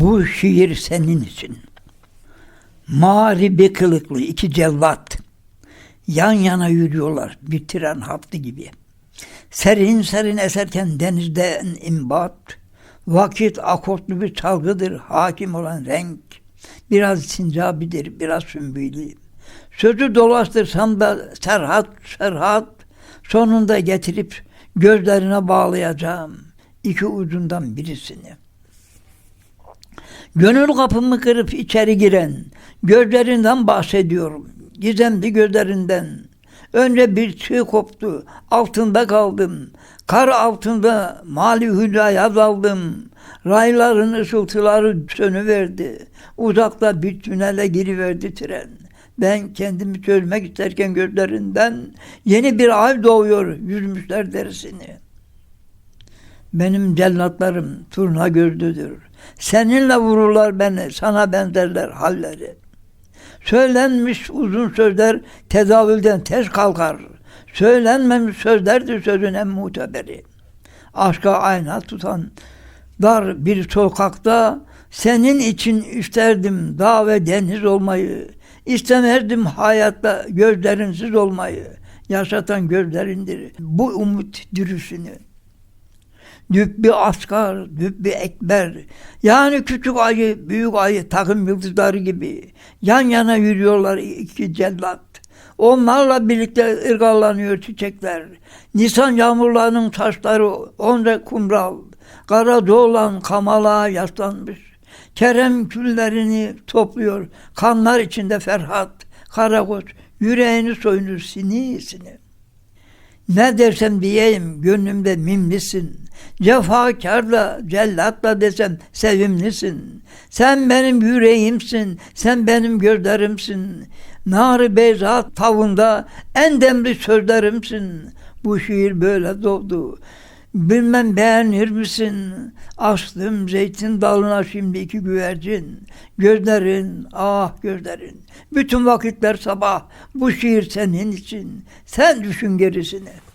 Bu şiir senin için. Mağribi kılıklı iki cellat yan yana yürüyorlar bir tren hattı gibi. Serin serin eserken denizden imbat, vakit akortlu bir çalgıdır hakim olan renk. Biraz sincabidir, biraz sümbüylü. Sözü dolaştırsam da serhat serhat sonunda getirip gözlerine bağlayacağım iki ucundan birisini. Gönül kapımı kırıp içeri giren gözlerinden bahsediyorum. Gizemli gözlerinden. Önce bir tüy koptu. Altında kaldım. Kar altında mali hülyaya daldım. Rayların ışıltıları sönüverdi. Uzakta bir tünele giriverdi tren. Ben kendimi çözmek isterken gözlerinden yeni bir ay doğuyor yüzmüşler derisini. Benim cellatlarım turna gözlüdür. Seninle vururlar beni, sana benzerler halleri. Söylenmiş uzun sözler tedavülden tez kalkar. Söylenmemiş sözlerdir sözün en muteberi. Aşka ayna tutan dar bir sokakta senin için isterdim dağ ve deniz olmayı. İstemezdim hayatta gözlerinsiz olmayı. Yaşatan gözlerindir. Bu umut dürüsünü. Dübbü askar, dübbü ekber. Yani küçük ayı, büyük ayı takım yıldızları gibi. Yan yana yürüyorlar iki cellat. Onlarla birlikte ırgalanıyor çiçekler. Nisan yağmurlarının taşları onca kumral. Kara doğulan kamala yaslanmış. Kerem küllerini topluyor. Kanlar içinde Ferhat, Karakoç. Yüreğini soyunur sini sini. Ne dersem diyeyim gönlümde mimlisin. Cefakarla, cellatla desem sevimlisin. Sen benim yüreğimsin, sen benim gözlerimsin. Nar-ı beyza tavında en demli sözlerimsin. Bu şiir böyle doğdu. Bilmem beğenir misin? Astım zeytin dalına şimdi iki güvercin. Gözlerin, ah gözlerin. Bütün vakitler sabah. Bu şiir senin için. Sen düşün gerisini.